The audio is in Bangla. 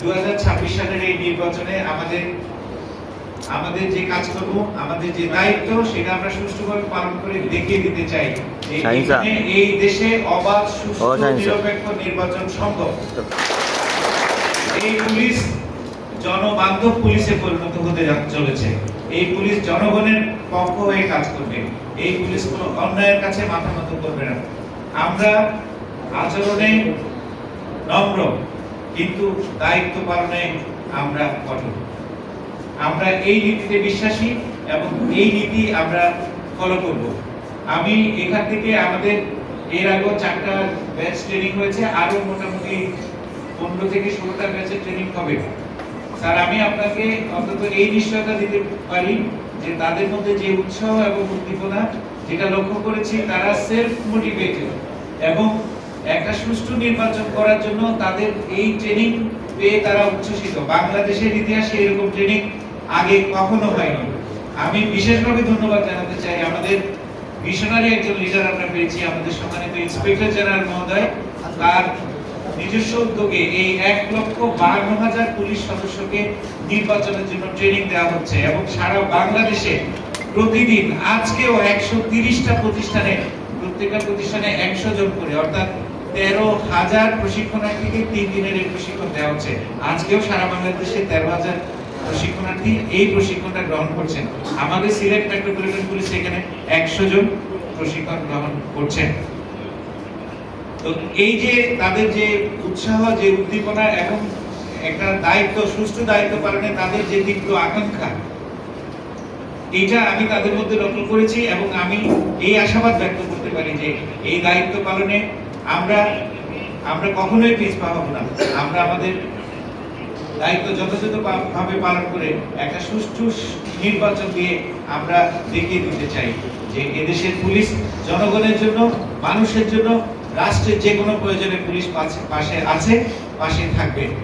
দু সালের এই নির্বাচনে আমাদের আমাদের যে কাজকর্ম আমাদের যে দায়িত্ব সেটা আমরা সুষ্ঠুভাবে পালন করে দেখিয়ে দিতে চাই। এই দেশে অবাধ সুষ্ঠু নিরপেক্ষ নির্বাচন সম্ভব। এই পুলিশ জনবান্ধব পুলিশে পরিণত হতে চলেছে। এই পুলিশ জনগণের পক্ষ হয়ে কাজ করবে। এই পুলিশ কোনো অন্যায়ের কাছে মাথা নত করবে না। আমরা আচরণে নম্র। কিন্তু দায়িত্ব পালনে আমরা কঠোর। আমরা এই নীতিতে বিশ্বাসী এবং এই নীতি আমরা ফলো করব। আমি এখান থেকে আমাদের, এর আগেও চারটা ব্যাচ ট্রেনিং হয়েছে আরও মোটামুটি পনেরো থেকে ষোলোটা ব্যাচের ট্রেনিং হবে। স্যার, আমি আপনাকে অন্তত এই নিশ্চয়তা দিতে পারি যে তাদের মধ্যে যে উৎসাহ এবং উদ্দীপনা, যেটা লক্ষ্য করেছি, তারা সেলফ মোটিভেটেড এবং একটা সুষ্ঠু নির্বাচন করার জন্য তাদের এই ট্রেনিং পেয়ে তারা উচ্ছ্বসিত। বাংলাদেশের ইতিহাসে এরকম ট্রেনিং আগে কখনো হয়নি। আমি বিশেষভাবে ধন্যবাদ জানাতে চাই আমাদের মিশনারি একজন লিডার আমরা পেয়েছি, আমাদের সম্মানিত ইন্সপেক্টর জেনারেল মহোদয়। তার নিজস্ব উদ্যোগে এই এক লক্ষ বাহান্ন হাজার পুলিশ সদস্যকে নির্বাচনের জন্য ট্রেনিং দেওয়া হচ্ছে এবং সারা বাংলাদেশে প্রতিদিন আজকেও একশো তিরিশটা প্রতিষ্ঠানে, প্রত্যেকটা প্রতিষ্ঠানে একশো জন করে, অর্থাৎ তেরো হাজার প্রশিক্ষণার্থীকে তিন দিনের এই প্রশিক্ষণ দেওয়া হচ্ছে। আজকেও সারা বাংলাদেশে তেরো হাজার প্রশিক্ষণার্থী এই প্রশিক্ষণটা গ্রহণ করছেন। আমাদের সিলেট মেট্রোপলিটন পুলিশ একশো জন প্রশিক্ষণ গ্রহণ করছেন। তো এই যে তাদের যে উৎসাহ, যে উদ্দীপনা এবং একটা দায়িত্ব, সুষ্ঠু দায়িত্ব পালনে তাদের যে তীব্র আকাঙ্ক্ষা এটা আমি তাদের মধ্যে লক্ষ্য করেছি এবং আমি এই আশাবাদ ব্যক্ত করতে পারি যে এই দায়িত্ব পালনে আমরা আমরা কখনোই পিছপা পাবো না। আমরা আমাদের দায়িত্ব যথাযথভাবে পালন করে একটা সুষ্ঠু নির্বাচন দিয়ে আমরা দেখিয়ে দিতে চাই যে এদেশের পুলিশ জনগণের জন্য, মানুষের জন্য, রাষ্ট্রের যে কোনো প্রয়োজনে পুলিশ পাশে আছে, পাশে থাকবে।